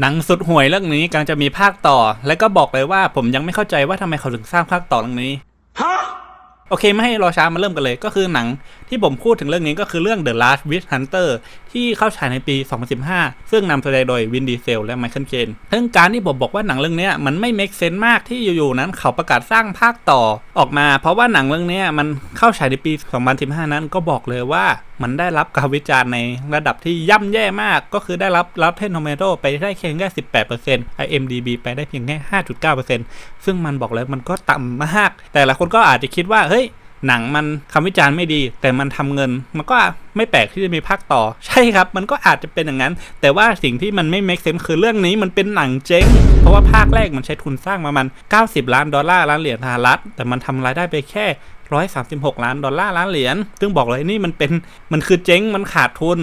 หนังสุดห่วยเรื่องนี้กำลังจะมีภาคต่อ และก็บอกเลยว่าผมยังไม่เข้าใจว่าทำไมเขาถึงสร้างภาคต่อเรื่องนี้ โอเคไม่ให้รอช้ามาเริ่มกันเลย ก็คือหนังที่ผมพูดถึงเรื่องนี้ก็คือเรื่อง The Last Witch Hunter ที่เข้าฉายในปี 2015 ซึ่งนำแสดงโดยวินดีเซลและไมเคิลเคนซึ่งการที่ผมบอกว่าหนังเรื่องนี้มันไม่ make sense มากที่อยู่ๆนั้นเขาประกาศสร้างภาคต่อออกมา เพราะว่าหนังเรื่องนี้มันเข้าฉายในปี 2015 นั้นก็บอกเลยว่ามันได้รับการวิจารณ์ในระดับที่ย่ำแย่มาก ก็คือได้รับรับเทนโนเมโตไปได้เพียงแค่ 18% IMDB ไปได้เพียงแค่ 5.9%ซึ่งมันบอกเลยมันก็ต่ำมาก แต่ละคนก็อาจจะคิดว่าเฮ้ย หนังมันคำวิจารณ์ไม่ดี แต่มันทำเงิน มันก็ไม่แปลกที่จะมีภาคต่อ ใช่ครับ มันก็อาจจะเป็นอย่างนั้น แต่ว่าสิ่งที่มันไม่ make sense คือเรื่องนี้มันเป็นหนังเจ๊ง เพราะว่าภาคแรกมันใช้ทุนสร้างประมาณ 90 ล้านดอลลาร์ล้านเหรียญสหรัฐ แต่มันทำรายได้ไปแค่136 ล้านดอลลาร์ล้านเหรียญ ซึ่งบอกเลยนี่มันเป็น มันคือเจ๊ง มันขาดทุน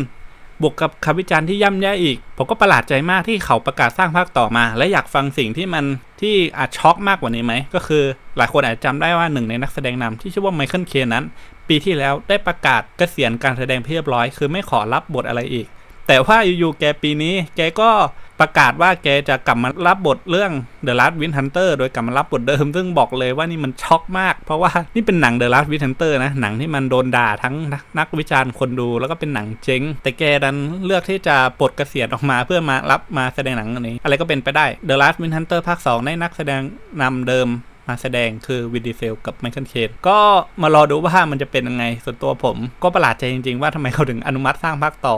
บวกกับคำวิจารณ์ที่ย่ำแย่อีก ผมก็ประหลาดใจมากที่เขาประกาศสร้างภาคต่อมา และอยากฟังสิ่งที่มันที่อาจช็อกมากกว่านี้ไหม ก็คือหลายคนอาจจำได้ว่าหนึ่งในนักแสดงนำที่ชื่อว่าไมเคิลเคนนั้น ปีที่แล้วได้ประกาศเกษียณการแสดงเพียบร้อย คือไม่ขอรับบทอะไรอีก แต่ว่าอยู่ๆแกปีนี้แกก็ ประกาศว่าแกจะกลับมารับบทเรื่อง The Last Wind Hunter โดยกลับมารับบทเดิม ซึ่งบอกเลยว่านี่มันช็อกมาก เพราะว่านี่เป็นหนัง The Last Wind Hunter นะ หนังที่มันโดนด่าทั้งนักวิจารณ์คนดู แล้วก็เป็นหนังเจ๊ง แต่แกดันเลือกที่จะปลดเกษียณออกมาเพื่อมารับมาแสดงหนังอันนี้ อะไรก็เป็นไปได้ The Last Wind Hunter ภาค 2 ได้นักแสดงนำเดิมมาแสดงคือวินดีเซลกับไมเคิลเคนก็มารอดูว่ามันจะเป็นยังไง ส่วนตัวผม ก็ประหลาดใจจริงๆ ว่าทำไมเขาถึงอนุมัติสร้างภาคต่อ